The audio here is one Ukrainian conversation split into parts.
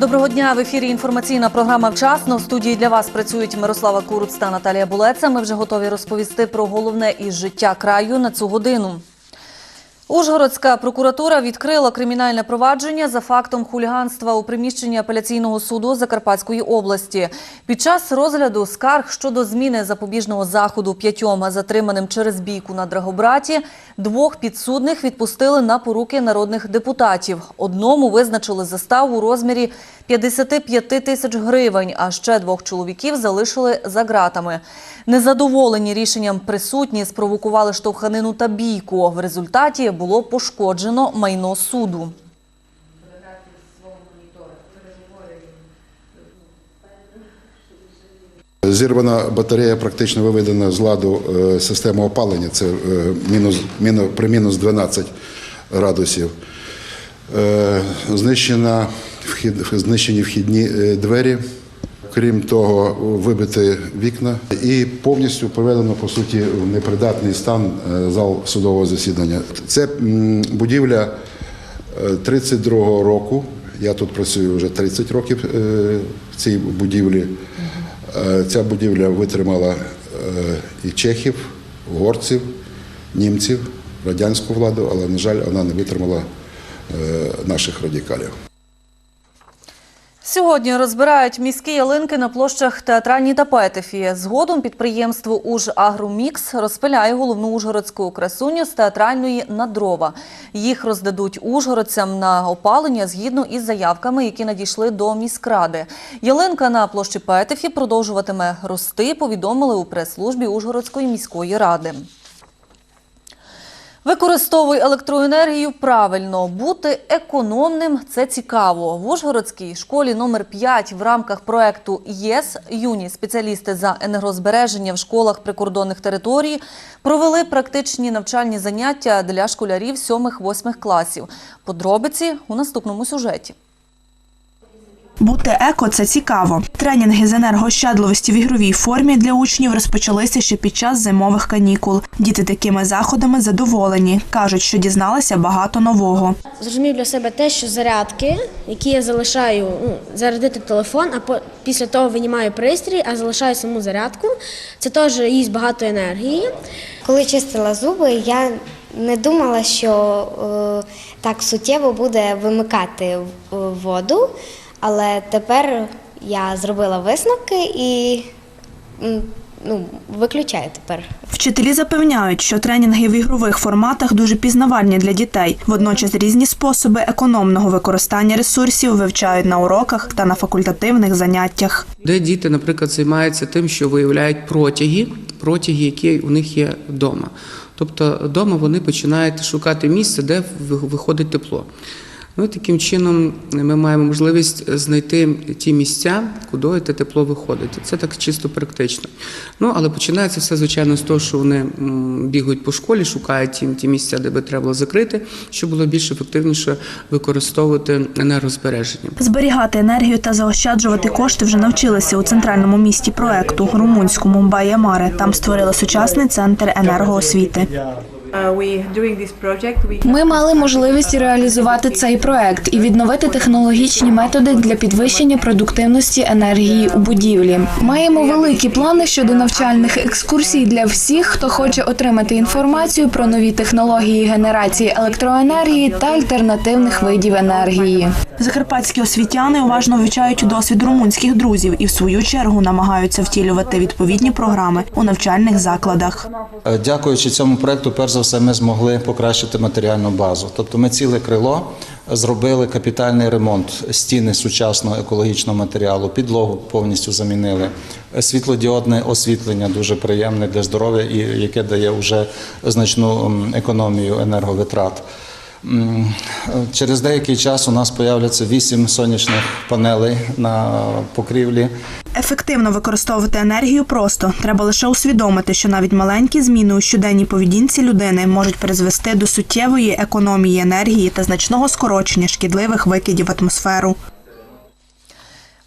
Доброго дня в ефірі. Інформаційна програма вчасно. В студії для вас працюють Мирослава Куруц та Наталія Булеца. Ми вже готові розповісти про головне із життя краю на цю годину. Ужгородська прокуратура відкрила кримінальне провадження за фактом хуліганства у приміщенні апеляційного суду Закарпатської області. Під час розгляду скарг щодо зміни запобіжного заходу п'ятьом затриманим через бійку на Драгобраті, двох підсудних відпустили на поруки народних депутатів. Одному визначили заставу у розмірі 55 тисяч гривень, а ще двох чоловіків залишили за ґратами. Незадоволені рішенням присутні спровокували штовханину та бійку. В результаті було пошкоджено майно суду. Зірвана батарея практично виведена з ладу е, система опалення. Це е, мінус, міну- при мінус 12 градусів. Е, Знищена вхід, знищені вхідні е, двері. Крім того, вибиті вікна і повністю приведено по суті в непридатний стан е, зал судового засідання. Це будівля 32-го року. Я тут працюю вже 30 років е, в цій будівлі. Е, Ця будівля витримала е, і чехів, угорців, німців, радянську владу, але, на жаль, вона не витримала е, наших радикалів. Сьогодні розбирають міські ялинки на площах театральні та Петефі. Згодом підприємство «Ужагромікс» розпиляє головну ужгородську красуню з театральної на дрова. Їх роздадуть ужгородцям на опалення згідно із заявками, які надійшли до міськради. Ялинка на площі Петефі продовжуватиме рости, повідомили у прес-службі Ужгородської міської ради. Використовуй електроенергію правильно. Бути економним це цікаво. В Ужгородській школі номер 5 в рамках проекту ЄС юні спеціалісти за енергозбереження в школах прикордонних територій провели практичні навчальні заняття для школярів 7-8 класів. Подробиці у наступному сюжеті. Бути еко це цікаво. Тренінги з енергоощадливості в ігровій формі для учнів розпочалися ще під час зимових канікул. Діти такими заходами задоволені. кажуть, що дізналися багато нового. Зрозумів для себе те, що зарядки, які я залишаю ну, зарядити телефон, а по, після того винімаю пристрій, а залишаю саму зарядку, це теж їсть багато енергії. Коли чистила зуби, я не думала, що е, так суттєво буде вимикати воду, але тепер я зробила висновки і ну, виключаю тепер. Вчителі запевняють, що тренінги в ігрових форматах дуже пізнавальні для дітей. Водночас різні способи економного використання ресурсів вивчають на уроках та на факультативних заняттях. Де діти, наприклад, займаються тим, що виявляють протяги, протяги, які у них є вдома. Тобто вдома вони починають шукати місце, де виходить тепло. Ну, таким чином ми маємо можливість знайти ті місця, куди те тепло виходить. Це так чисто практично. Ну, але починається все, звичайно, з того, що вони бігають по школі, шукають ті, ті місця, де би треба було закрити, щоб було більш ефективніше використовувати енергозбереження. Зберігати енергію та заощаджувати кошти вже навчилися у центральному місті проекту румунському Мбаямаре. Там створили сучасний центр енергоосвіти. Ми мали можливість реалізувати цей проект і відновити технологічні методи для підвищення продуктивності енергії у будівлі. Маємо великі плани щодо навчальних екскурсій для всіх, хто хоче отримати інформацію про нові технології генерації електроенергії та альтернативних видів енергії. Закарпатські освітяни уважно вивчають досвід румунських друзів і в свою чергу намагаються втілювати відповідні програми у навчальних закладах. Е, Дякуючи цьому проекту, перш за все, ми змогли покращити матеріальну базу. Тобто, ми ціле крило зробили капітальний ремонт стіни сучасного екологічного матеріалу, підлогу повністю замінили. Світлодіодне освітлення дуже приємне для здоров'я і яке дає вже значну економію енерговитрат. Через деякий час у нас появляться вісім сонячних панелей на покрівлі. Ефективно використовувати енергію просто треба лише усвідомити, що навіть маленькі зміни у щоденній поведінці людини можуть призвести до суттєвої економії енергії та значного скорочення шкідливих викидів в атмосферу.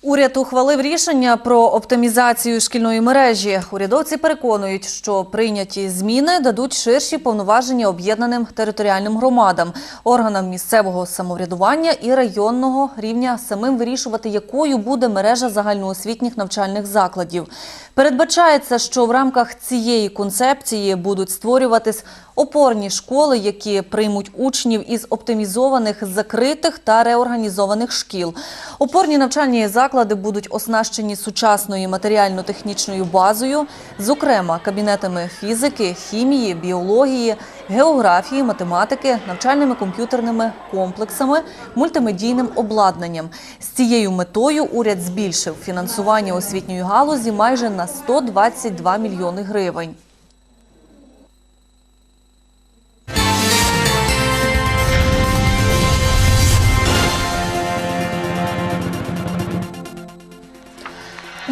Уряд ухвалив рішення про оптимізацію шкільної мережі. Урядовці переконують, що прийняті зміни дадуть ширші повноваження об'єднаним територіальним громадам, органам місцевого самоврядування і районного рівня самим вирішувати, якою буде мережа загальноосвітніх навчальних закладів. Передбачається, що в рамках цієї концепції будуть створюватись опорні школи, які приймуть учнів із оптимізованих закритих та реорганізованих шкіл. Опорні навчальні заклади будуть оснащені сучасною матеріально-технічною базою, зокрема кабінетами фізики, хімії, біології, географії, математики, навчальними комп'ютерними комплексами, мультимедійним обладнанням. З цією метою уряд збільшив фінансування освітньої галузі майже на 122 мільйони гривень.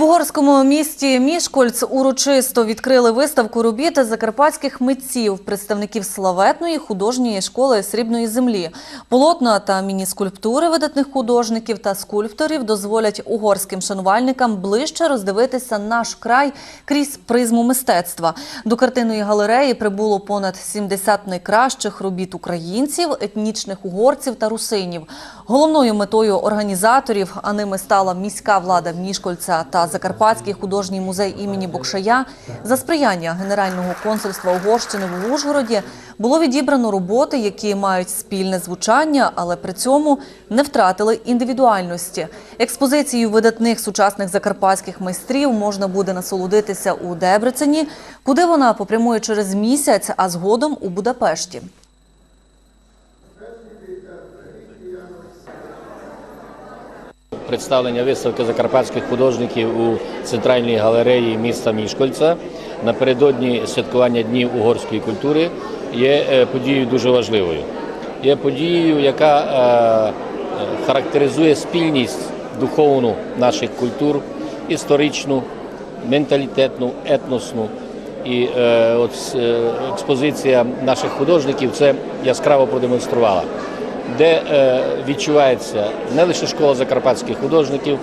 В угорському місті Мішкольц урочисто відкрили виставку робіт закарпатських митців, представників славетної художньої школи срібної землі. Полотна та міні-скульптури видатних художників та скульпторів дозволять угорським шанувальникам ближче роздивитися наш край крізь призму мистецтва. До картинної галереї прибуло понад 70 найкращих робіт українців, етнічних угорців та русинів. Головною метою організаторів, а ними стала міська влада Мішкольця та Закарпатський художній музей імені Бокшая, за сприяння Генерального консульства Угорщини в Ужгороді було відібрано роботи, які мають спільне звучання, але при цьому не втратили індивідуальності. Експозицією видатних сучасних закарпатських майстрів можна буде насолодитися у Дебрецені, куди вона попрямує через місяць, а згодом у Будапешті. Представлення виставки закарпатських художників у центральній галереї міста Мішкольця напередодні святкування Днів угорської культури є е, подією дуже важливою. Є подією, яка е, е, характеризує спільність духовну наших культур, історичну, менталітетну, етносну. І от експозиція наших художників це яскраво продемонструвала де е, відчувається не лише школа закарпатських художників,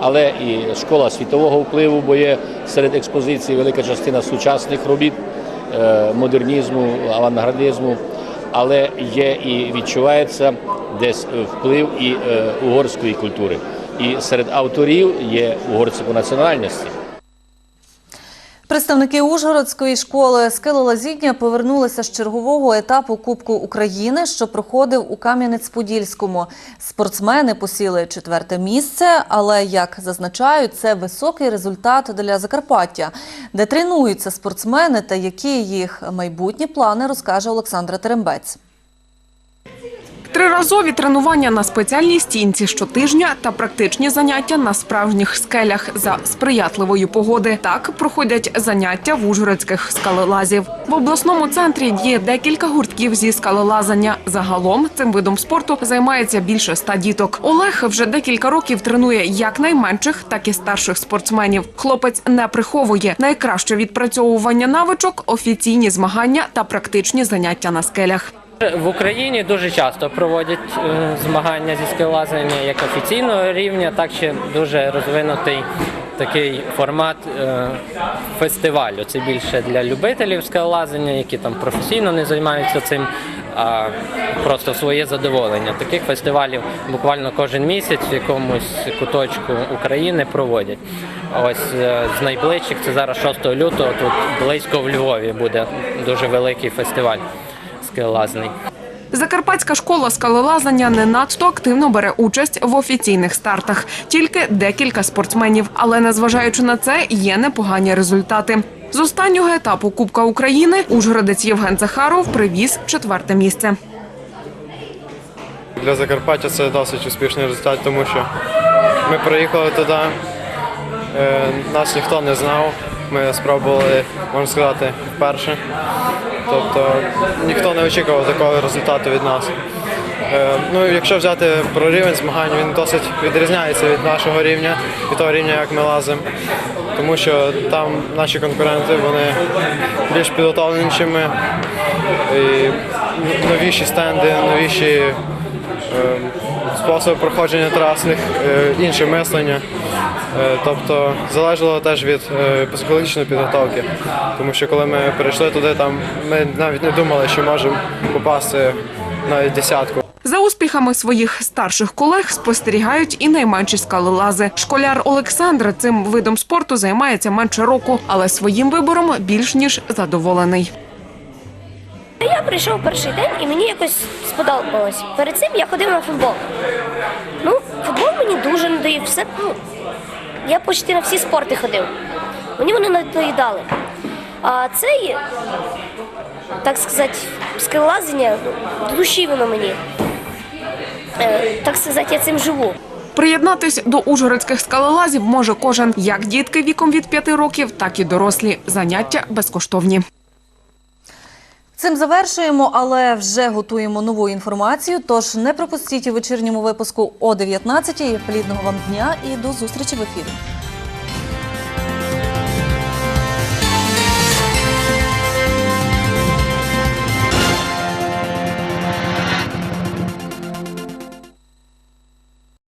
але і школа світового впливу, бо є серед експозиції велика частина сучасних робіт е, модернізму, авангардизму, але є і відчувається десь вплив і е, угорської культури. І серед авторів є угорці по національності. Представники Ужгородської школи скелелазіння повернулися з чергового етапу Кубку України, що проходив у Кам'янець-Подільському. Спортсмени посіли четверте місце, але, як зазначають, це високий результат для Закарпаття. Де тренуються спортсмени та які їх майбутні плани, розкаже Олександра Терембець. Триразові тренування на спеціальній стінці щотижня та практичні заняття на справжніх скелях за сприятливої погоди. Так проходять заняття в ужгородських скалолазів. В обласному центрі діє декілька гуртків зі скалолазання. Загалом цим видом спорту займається більше ста діток. Олег вже декілька років тренує як найменших, так і старших спортсменів. Хлопець не приховує найкраще відпрацьовування навичок, офіційні змагання та практичні заняття на скелях. В Україні дуже часто проводять е, змагання зі скелазання як офіційного рівня, так ще дуже розвинутий такий формат е, фестивалю. Це більше для любителів скелазання, які там професійно не займаються цим, а просто своє задоволення. Таких фестивалів буквально кожен місяць в якомусь куточку України проводять. Ось е, з найближчих це зараз 6 лютого. Тут близько в Львові буде дуже великий фестиваль скелазний. Закарпатська школа скалолазання не надто активно бере участь в офіційних стартах. Тільки декілька спортсменів. Але незважаючи на це, є непогані результати. З останнього етапу Кубка України ужгородець Євген Захаров привіз четверте місце. Для Закарпаття це досить успішний результат, тому що ми приїхали туди, е, нас ніхто не знав. Ми спробували, можна сказати, вперше. Тобто ніхто не очікував такого результату від нас. Е, Ну, якщо взяти про рівень змагань, він досить відрізняється від нашого рівня, від того рівня, як ми лазимо. Тому що там наші конкуренти вони більш підготовлені. І новіші стенди, новіші е, способи проходження трас, в них, е, інше мислення. Е, Тобто залежало теж від е, психологічної підготовки. Тому що коли ми перейшли туди, там ми навіть не думали, що можемо попасти навіть десятку. За успіхами своїх старших колег спостерігають і найменші скалолази. Школяр Олександр цим видом спорту займається менше року, але своїм вибором більш ніж задоволений. Я прийшов перший день і мені якось сподобалось. Перед цим я ходив на футбол. Ну, футбол мені дуже надоїв. Все, ну, я почти на всі спорти ходив. Мені вони надоїдали. А цей, так сказати, скелелазення, душі воно мені. Е, так сказати, я цим живу. Приєднатись до ужгородських скалолазів може кожен, як дітки віком від 5 років, так і дорослі. Заняття безкоштовні. Цим завершуємо, але вже готуємо нову інформацію. Тож не пропустіть у вечірньому випуску о 19-й. Плідного вам дня і до зустрічі в ефірі.